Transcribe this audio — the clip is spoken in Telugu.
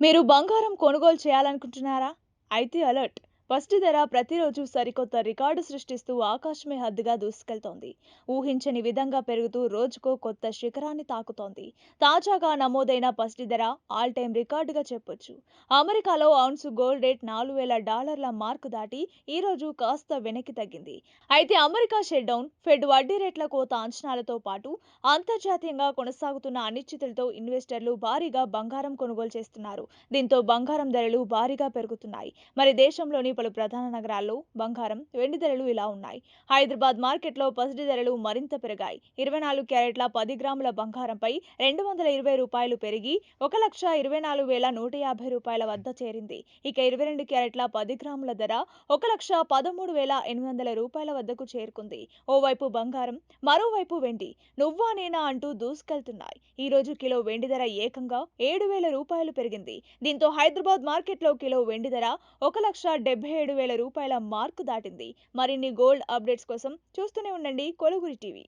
మీరు బంగారం కొనుగోలు చేయాలనుకుంటున్నారా? అయితే అలర్ట్! ఫస్ట్ ధర ప్రతిరోజు సరికొత్త రికార్డు సృష్టిస్తూ ఆకాశమే హద్దుగా దూసుకెళ్తోంది. ఊహించని విధంగా పెరుగుతూ రోజుకో కొత్త శిఖరాన్ని తాకుతోంది. తాజాగా నమోదైన ఫస్ట్ ధర ఆల్ టైం రికార్డుగా చెప్పొచ్చు. అమెరికాలో ఔన్సు గోల్డ్ రేట్ నాలుగు వేల డాలర్ల మార్కు దాటి ఈ రోజు కాస్త వెనక్కి తగ్గింది. అయితే అమెరికా షట్డౌన్, ఫెడ్ వడ్డీ రేట్ల కోత అంచనాలతో పాటు అంతర్జాతీయంగా కొనసాగుతున్న అనిశ్చితులతో ఇన్వెస్టర్లు భారీగా బంగారం కొనుగోలు చేస్తున్నారు. దీంతో బంగారం ధరలు భారీగా పెరుగుతున్నాయి. మరి దేశంలోని పలు ప్రధాన నగరాల్లో బంగారం, వెండి ధరలు ఇలా ఉన్నాయి. హైదరాబాద్ మార్కెట్లో పసిడి ధరలు మరింత పెరిగాయి. ఇరవై నాలుగు క్యారెట్ల పది గ్రాముల బంగారంపై రెండు వందల ఇరవై రూపాయలు పెరిగి ఒక లక్ష ఇరవై నాలుగు వేల నూట యాభై రూపాయల వద్ద చేరింది. ఇక ఇరవై రెండు క్యారెట్ల పది గ్రాముల ధర ఒక లక్ష పదమూడు వేల ఎనిమిది వందల రూపాయల వద్దకు చేరుకుంది. ఓవైపు బంగారం, మరోవైపు వెండి నువ్వా నేనా అంటూ దూసుకెళ్తున్నాయి. ఈ రోజు కిలో వెండి ధర ఏకంగా ఏడు వేల రూపాయలు పెరిగింది. దీంతో హైదరాబాద్ మార్కెట్లో కిలో వెండి ధర ఒక లక్ష డెబ్బై ఏడు వేల రూపాయల మార్కు దాటింది. మరిన్ని గోల్డ్ అప్డేట్స్ కోసం చూస్తూనే ఉండండి కొలుగురి టీవీ.